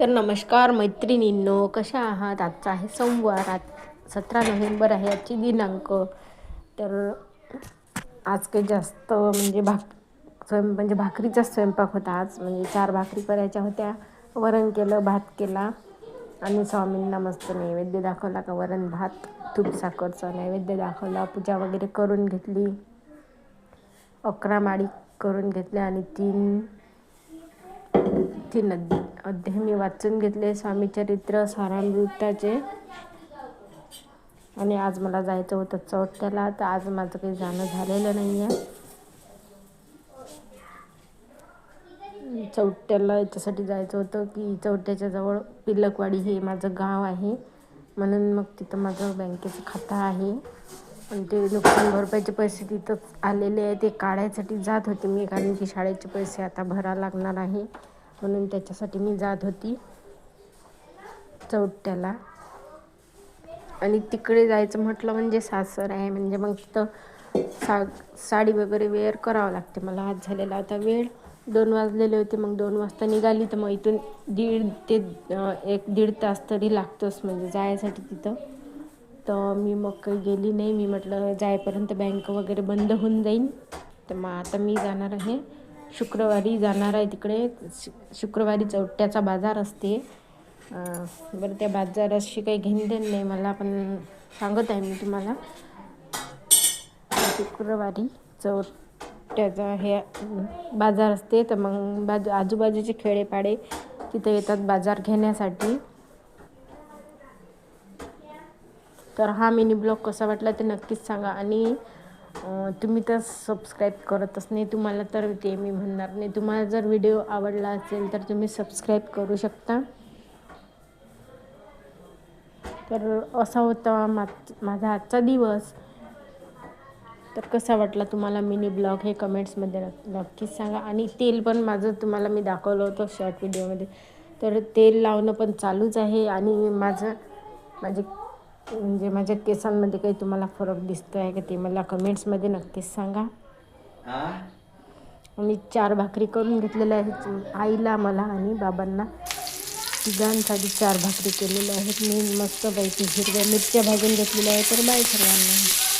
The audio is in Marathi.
तर नमस्कार मैत्रिणींनो कशा आहात? आजचा आहे सोमवार आज सतरा नोव्हेंबर आहे आजची दिनांक. तर आज काही जास्त म्हणजे भाक स्वयं म्हणजे भाकरीचाच स्वयंपाक होता आज. म्हणजे चार भाकरी करायच्या होत्या. वरण केलं भात केला. आणि स्वामींना मस्त नैवेद्य दाखवला का वरण भात तूप साखरचा नैवेद्य दाखवला. पूजा वगैरे करून घेतली. अकरा माळी करून घेतल्या आणि तीन तीन अध्याय मी वाचून घेतले स्वामी चरित्र सारामृताचे. आणि आज मला जायचं होतं चौथ्याला तर आज माझं काही जाणं झालेलं नाही आहे चौट्याला याच्यासाठी जायचं होतं की चौट्याच्या जवळ पिलकवाडी हे माझं गाव आहे. म्हणून मग तिथं माझं बँकेचं खातं आहे. आणि ते नुकसान भरपाईचे पैसे तिथंच आलेले आहे ते काढायसाठी जात होते मी कारण की शाळेचे पैसे आता भरावं लागणार आहे. म्हणून त्याच्यासाठी मी जात होती. चौट्याला. आणि तिकडे जायचं म्हटलं म्हणजे सासर आहे म्हणजे मग तिथं सा साडी वगैरे वेअर करावं लागते. मला आज झालेला होता वेळ. दोन वाजलेले होते मग दोन वाजता निघाली तर मग इथून दीड ते एक दीड तास तरी लागतोच म्हणजे जायसाठी तिथं. तर मी मग काही गेली नाही. मी म्हटलं जायपर्यंत बँक वगैरे बंद होऊन जाईन. तर मग आता मी जाणार आहे. शुक्रवारी जाणार आहे तिकडे. शुक्रवारी चौट्याचा बाजार असते. बरं त्या बाजाराशी काही घेणदेण नाही. मला पण सांगत आहे मी तुम्हाला. शुक्रवारी चौट्याचा हे बाजार असते. तर मग बाजू आजूबाजूचे खेडेपाडे तिथे येतात बाजार घेण्यासाठी. तर हा मिनी ब्लॉग कसा वाटला ते नक्कीच सांगा. आणि तुम्ही तर सबस्क्राईब करतच नाही तुम्हाला तर ते मी म्हणणार नाही. तुम्हाला जर व्हिडिओ आवडला असेल तर तुम्ही सबस्क्राईब करू शकता. तर असा होता मा माझा आजचा दिवस. तर कसा वाटला तुम्हाला मिनी ब्लॉग हे कमेंट्समध्ये नक्कीच सांगा. आणि तेल पण माझं तुम्हाला मी दाखवलं होतं शॉर्ट व्हिडिओमध्ये तर तेल लावणं पण चालूच आहे आणि माझं माझे म्हणजे माझ्या केसांमध्ये काही तुम्हाला फरक दिसतो आहे का ते मला कमेंट्समध्ये नक्कीच सांगा. मी चार भाकरी करून घेतलेल्या आहेत आईला मला आणि बाबांना. तिघांसाठी चार भाकरी केलेल्या आहेत. मी मस्तपैकी हिरव्या मिरच्या भाजून घेतलेल्या आहेत तर बाय सर्वांना.